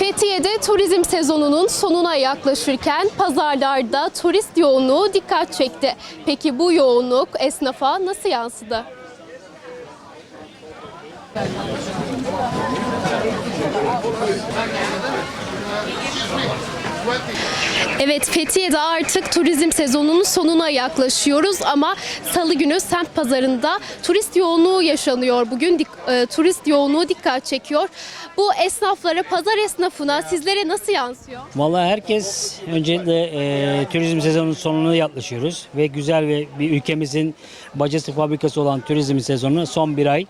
Fethiye'de turizm sezonunun sonuna yaklaşırken pazarlarda turist yoğunluğu dikkat çekti. Peki bu yoğunluk esnafa nasıl yansıdı? Evet Fethiye'de artık turizm sezonunun sonuna yaklaşıyoruz ama salı günü semt pazarında turist yoğunluğu yaşanıyor. Bugün e, turist yoğunluğu dikkat çekiyor. Bu esnaflara, pazar esnafına sizlere nasıl yansıyor? Vallahi herkes öncelikle e, turizm sezonunun sonuna yaklaşıyoruz ve güzel ve bir ülkemizin bacası fabrikası olan turizm sezonu son bir ay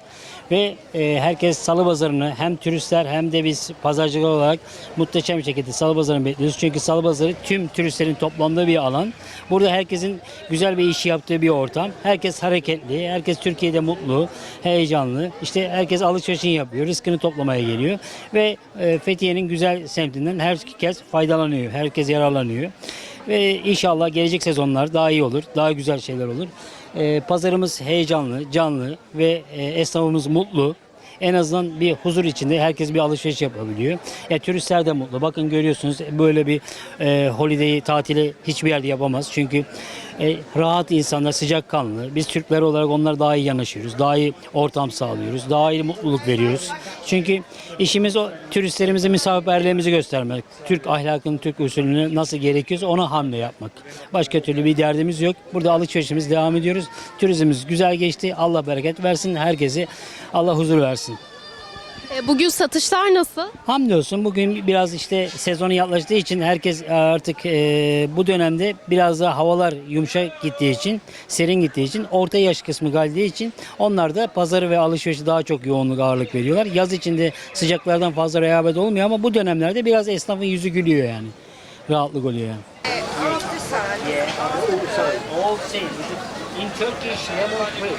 ve e, herkes salı pazarını hem turistler hem de biz pazarcılar olarak muhteşem bir şekilde salı pazarını bekliyoruz. Çünkü salı pazarı tüm turistlerin toplandığı bir alan. Burada herkesin güzel bir iş yaptığı bir ortam. Herkes hareketli, herkes Türkiye'de mutlu, heyecanlı. İşte herkes alışverişini yapıyor, rızkını toplamaya geliyor ve e, Fethiye'nin güzel semtinden herkes faydalanıyor, herkes yararlanıyor. Ve inşallah gelecek sezonlar daha iyi olur, daha güzel şeyler olur. E, pazarımız heyecanlı, canlı ve e, esnafımız mutlu. En azından bir huzur içinde herkes bir alışveriş yapabiliyor. E, turistler de mutlu. Bakın görüyorsunuz böyle bir e, holiday tatili hiçbir yerde yapamaz. Çünkü e, rahat insanlar, sıcakkanlı. Biz Türkler olarak onlara daha iyi yanaşıyoruz. Daha iyi ortam sağlıyoruz. Daha iyi mutluluk veriyoruz. Çünkü işimiz o turistlerimize misafirperverliğimizi göstermek. Türk ahlakını, Türk usulünü nasıl gerekiyorsa ona hamle yapmak. Başka türlü bir derdimiz yok. Burada alışverişimiz devam ediyoruz. Turizmimiz güzel geçti. Allah bereket versin. Herkese Allah huzur versin. E, Bugün satışlar nasıl? Hamdolsun bugün biraz işte sezonu yaklaştığı için herkes artık e, bu dönemde biraz daha havalar yumuşak gittiği için, serin gittiği için, orta yaş kısmı geldiği için onlar da pazarı ve alışverişi daha çok yoğunluk ağırlık veriyorlar. Yaz içinde sıcaklardan fazla rehavet olmuyor ama bu dönemlerde biraz esnafın yüzü gülüyor yani. Rahatlık oluyor yani. In Turkish, lemon